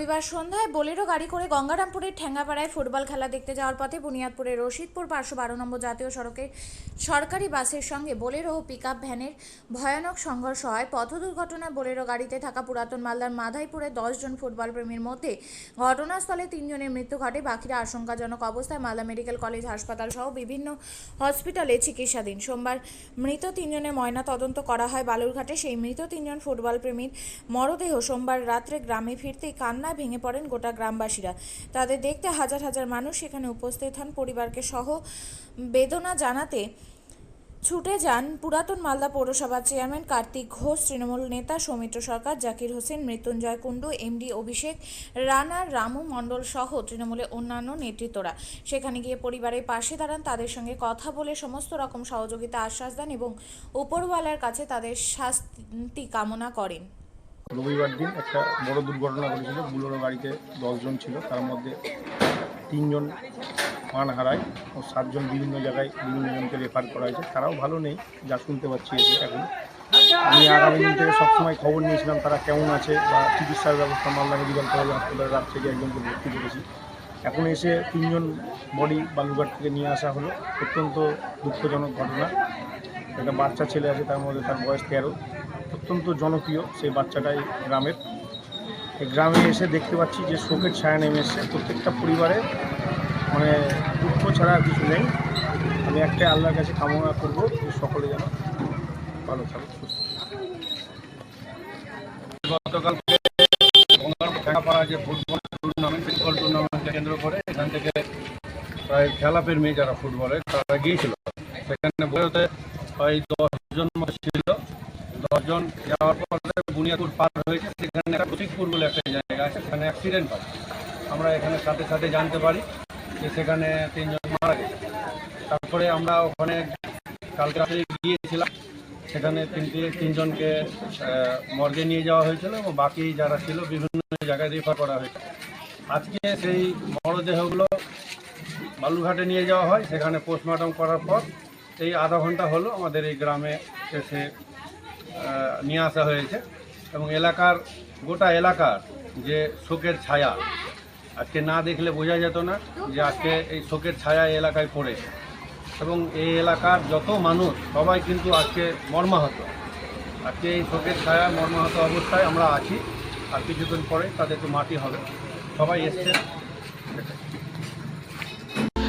রবিবার সন্ধ্যায় বোলেরো গাড়ি করে গঙ্গারামপুরের ঠ্যাঙ্গাপাড়ায় ফুটবল খেলা দেখতে যাওয়ার পথে বুনিয়াদপুরের রশিদপুর পাঁচশো বারো নম্বর জাতীয় সড়কে সরকারি বাসের সঙ্গে বোলেরো ও পিকআপ ভ্যানের ভয়ানক সংঘর্ষ হয়। পথ দুর্ঘটনায় বোলেরো গাড়িতে থাকা পুরাতন মালদার মাধাইপুরে দশজন ফুটবল প্রেমীর মধ্যে ঘটনাস্থলে তিনজনের মৃত্যু ঘটে। বাকিরা আশঙ্কাজনক অবস্থায় মালদা মেডিকেল কলেজ হাসপাতাল সহ বিভিন্ন হসপিটালে চিকিৎসাধীন। সোমবার মৃত তিনজনের ময়না তদন্ত করা হয় বালুরঘাটে। সেই মৃত তিনজন ফুটবল প্রেমীর মরদেহ সোমবার রাত্রে গ্রামে ফিরতেই কান্নায় ভেঙে পড়েন গোটা গ্রামবাসীরা। তাদের দেখতে হাজার হাজার মানুষ সেখানে উপস্থিত হন। পরিবারকে সহ বেদনা জানাতে ছুটে যান পুরাতন মালদা পৌরসভার চেয়ারম্যান কার্তিক ঘোষ, তৃণমূল নেতা সৌমিত্র সরকার, জাকির হোসেন, মৃত্যুঞ্জয় কুণ্ডু, এমডি অভিষেক রানা, রামু মণ্ডল সহ তৃণমূলের অন্যান্য নেতৃত্বরা। সেখানে গিয়ে পরিবারের পাশে দাঁড়ান, তাদের সঙ্গে কথা বলে সমস্ত রকম সহযোগিতা আশ্বাস দেন এবং উপরওয়ালার কাছে তাদের শাস্তি কামনা করেন। রবিবার দিন একটা বড় দুর্ঘটনা ঘটেছিল। বুলোরো গাড়িতে দশজন ছিল। তার মধ্যে তিনজন প্রাণ হারায় ও সাতজন বিভিন্ন জায়গায় বিভিন্ন জনকে রেফার করা হয়েছে। তারাও ভালো নেই, যা শুনতে পাচ্ছি এখন। আমি আগামী দিন থেকে সবসময় খবর নিয়েছিলাম তারা কেমন আছে বা চিকিৎসার ব্যবস্থা, মালদা মেডিকেল কলেজ হাসপাতালে রাত থেকে একজনকে ভর্তি করেছি। এখন এসে তিনজন বডি বালুঘাট থেকে নিয়ে আসা হলো। অত্যন্ত দুঃখজনক ঘটনা। একটা বাচ্চা ছেলে আছে, তার মধ্যে তার বয়স তেরো। অত্যন্ত জনপ্রিয় সেই বাচ্চাটাই গ্রামের। গ্রামে এসে দেখতে পাচ্ছি যে শোকের ছায়া নেমে এসছে। প্রত্যেকটা পরিবারে মানে দুঃখ ছাড়া আর কিছু নেই। আমি একটাই আল্লাহর কাছে কামনা করব সকলে যেন ভালো থাকে যে ফুটবল টুর্নামেন্ট ফুটবল টুর্নামেন্টকে কেন্দ্র করে এখান থেকে প্রায় খেলাপ্রেমী যারা ফুটবলের তারা গিয়েছিল। সেখানে বইতে প্রায় দশজন ছিল। দশজন যাওয়ার পরে বুনিয়াদপুর পার হয়েছে সেখানে একটা প্রতীকপুর বলে একটা জায়গা আছে, সেখানে অ্যাক্সিডেন্ট হয়। আমরা এখানে সাথে সাথে জানতে পারি যে সেখানে তিনজন মারা গেছে। তারপরে আমরা ওখানে কালকে রাত্রে গিয়েছিলাম। সেখানে তিনটে, তিনজনকে মর্গে নিয়ে যাওয়া হয়েছিল এবং বাকি যারা ছিল বিভিন্ন জায়গায় রেফার করা হয়েছে। আজকে সেই মরদেহগুলো বালুঘাটে নিয়ে যাওয়া হয়। সেখানে পোস্টমর্টম করার পর এই আধা ঘণ্টা হলো আমাদের এই গ্রামে এসে নিয়ে আসা হয়েছে এবং এলাকার গোটা এলাকার যে শোকের ছায়া, আজকে না দেখলে বোঝা যেত না যে আজকে এই শোকের ছায়া এলাকায় পড়েছে। এবং এই এলাকার যত মানুষ, সবাই কিন্তু আজকে মর্মাহত। আজকে এই শোকের ছায়া মর্মাহত অবস্থায় আমরা আছি, আর কিছুদিন পরে তাদের তো মাটি হবে। সবাই এসছে